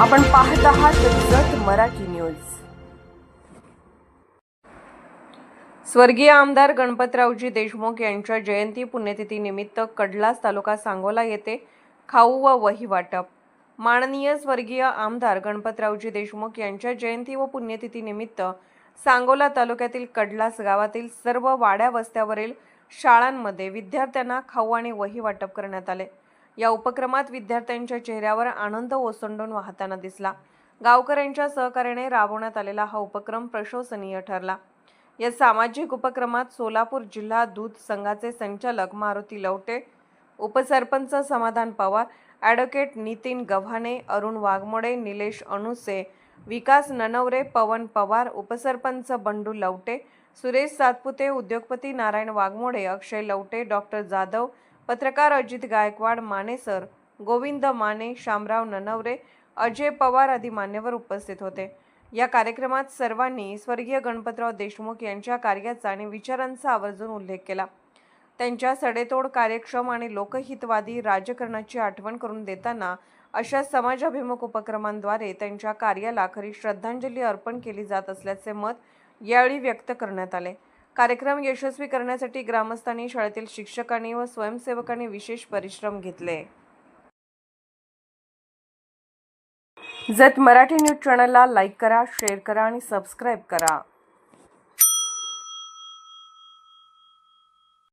आपण पाहत आहात जत मराठी न्यूज. स्वर्गीय आमदार गणपतरावजी देशमुख यांच्या जयंती पुण्यतिथी निमित्त कडलास तालुका सांगोला येथे खाऊ व वही वाटप. माननीय स्वर्गीय आमदार गणपतरावजी देशमुख यांच्या जयंती व पुण्यतिथी निमित्त सांगोला तालुक्यातील कडलास गावातील सर्व वाड्या वस्त्यावरील शाळांमध्ये विद्यार्थ्यांना खाऊ आणि वही वाटप करण्यात आले. या उपक्रमात विद्यार्थ्यांच्या चेहऱ्यावर आनंद ओसंडून वाहताना दिसला. गावकऱ्यांच्या सहकार्याने राबवण्यात आलेला हा उपक्रम प्रशंसनीय ठरला. या सामाजिक उपक्रमात सोलापूर जिल्हा दूध संघाचे संचालक मारुती लवटे उपसरपंच समाधान पवार ॲडव्होकेट नितीन गव्हाणे अरुण वाघमोडे निलेश अणुसे विकास ननवरे पवन पवार उपसरपंच बंडू लवटे सुरेश सातपुते उद्योगपती नारायण वाघमोडे अक्षय लवटे डॉक्टर जाधव पत्रकार अजित गायकवाड माने सर गोविंद माने शामराव ननवरे अजय पवार आदी मान्यवर उपस्थित होते. या कार्यक्रमात सर्वांनी स्वर्गीय गणपतराव देशमुख यांच्या कार्याचा आणि विचारांचा आवर्जून उल्लेख केला. त्यांच्या सडेतोड कार्यक्षम आणि लोकहितवादी राजकारणाची आठवण करून देताना अशा समाजाभिमुख उपक्रमांद्वारे त्यांच्या कार्याला खरी श्रद्धांजली अर्पण केली जात असल्याचे मत यावेळी व्यक्त करण्यात आले. कार्यक्रम यशस्वी करण्यासाठी ग्रामस्थांनी शाळेतील शिक्षकांनी व स्वयंसेवकांनी विशेष परिश्रम घेतले. जत मराठी न्यूज चॅनलला लाईक करा शेअर करा आणि सबस्क्राईब करा.